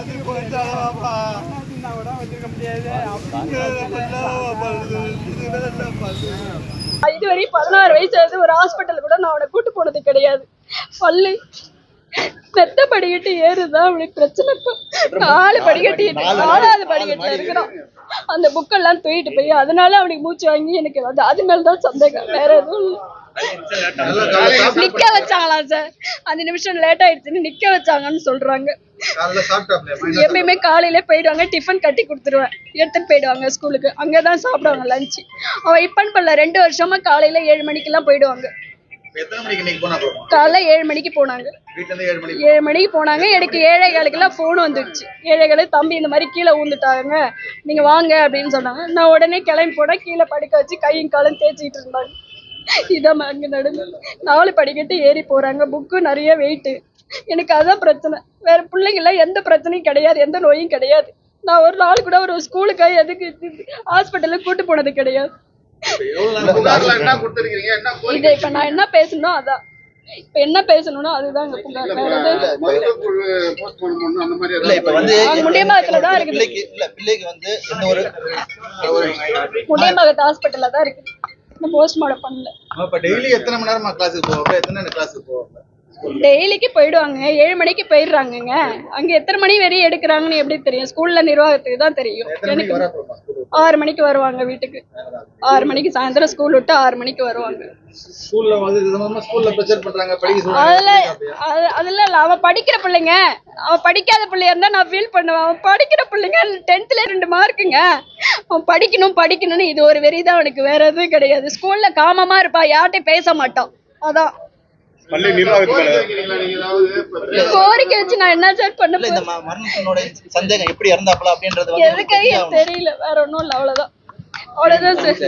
அது போட்டாவாப்பா இதுவரை பதினாறு வயசு ஆகுது ஒரு ஹாஸ்பிட்டல் கூட நான் அவனை கூட்டு போனது கிடையாது. பல்லு. மெத்த படிக்கட்டு ஏறுதான் அவனுக்கு பிரச்சனை. நாலு படிக்கட்டு நாலாவது படிக்கட்டு இருக்கிறான். அந்த புக்கெல்லாம் தூக்கிட்டு போய் அதனால அவனுக்கு மூச்சு வாங்கி எனக்கு அது அது மேலதான் சந்தேகம். வேற எதுவும் நிக்க வச்சாங்களா சார். அஞ்சு நிமிஷம் லேட் ஆயிடுச்சுன்னு நிக்க வச்சாங்கன்னு சொல்றாங்க. எப்பயுமே காலையில போயிடுவாங்க டிஃபன் கட்டி கொடுத்துருவேன். எடுத்துட்டு போயிடுவாங்க ஸ்கூலுக்கு அங்கதான் சாப்பிடுவாங்க லஞ்சு அவன் இப்பன் பண்ணல ரெண்டு வருஷமா காலையில ஏழு மணிக்கெல்லாம் போயிடுவாங்க. மணிக்கு காலைல ஏழு மணிக்கு போனாங்க. ஏழு மணிக்கு போனாங்க. எனக்கு ஏழை காலுக்கெல்லாம் ஃபோன் வந்துடுச்சு. ஏழை காலு தம்பி இந்த மாதிரி கீழே ஊந்துட்டாங்க. நீங்க வாங்க அப்படின்னு சொன்னாங்க. நான் உடனே கிளம்பி போனா கீழே படுக்க வச்சு கையும் காலும் தேய்ச்சிட்டு இருந்தாங்க. இதான் அங்க நடந்து நாலு படிக்கட்டு ஏறி போறாங்க. புக்கு நிறைய வெயிட்டு எனக்கு அதான் பிரச்சனை. வேற பிள்ளைங்களாம் எந்த பிரச்சனையும் கிடையாது எந்த நோயும் கிடையாது. நான் ஒரு நாள் கூட ஒரு ஸ்கூலுக்கு எதுக்கு ஹாஸ்பிட்டலுக்கு கூட்டு போனது கிடையாது. இது இப்ப நான் என்ன பேசணும் அதான். இப்ப என்ன பேசணும்னோ அதுதான் இங்க புகார் முண்டியம்பாக்கத்துல தான் இருக்குது. பிள்ளைக்கு இல்ல பிள்ளைக்கு வந்து எந்த ஒரு முண்டியம்பாக்கத்து ஹாஸ்பிட்டல்ல தான் இருக்கு இன்னும் போஸ்ட்மார்ட்டம் பண்ணல. டெய்லி எத்தனை மணி நேரமா கிளாஸுக்கு போவாங்க எத்தனை கிளாஸுக்கு போவாங்க டெய்லிக்கு போயிடுவாங்க. ஏழு மணிக்கு போயிடுறாங்கங்க. அங்க எத்தனை மணி வரையும் எடுக்கிறாங்கன்னு எப்படி தெரியும்? ஸ்கூல்ல நிர்வாகத்துக்கு தான் தெரியும். எனக்கு ஆறு மணிக்கு வருவாங்க வீட்டுக்கு. ஆறு மணிக்கு சாயந்தரம் ஸ்கூல் விட்டு ஆறு மணிக்கு வருவாங்க. அதுல சொல்றாங்க. அது- அதெல்லாம் இல்ல. அவன் படிக்கிற பிள்ளைங்க. அவன் படிக்காத பிள்ளையா இருந்தா நான் ஃபீல் பண்ணுவேன். அவன் படிக்கிற பிள்ளைங்க டென்த்ல ரெண்டு மார்க்குங்க. அவன் படிக்கணும் படிக்கணும்னு இது ஒரு வெறிதான் அவனுக்கு. வேற எதுவும் கிடையாது. ஸ்கூல்ல காமமா இருப்பா. யார்கிட்டயும் பேச மாட்டான். அதான். பள்ளி நிர்வாகத்துக்கு கோரிக்கை வச்சு நான் என்ன சார் பண்ண இல்ல இந்த மரணத்தினோட சந்தேகம் எப்படி இறந்தாப்புல அப்படின்றது வந்து எதுக்கே தெரியல. வேற ஒண்ணும் இல்ல அவ்வளவுதான். அவ்வளவுதான் சார்.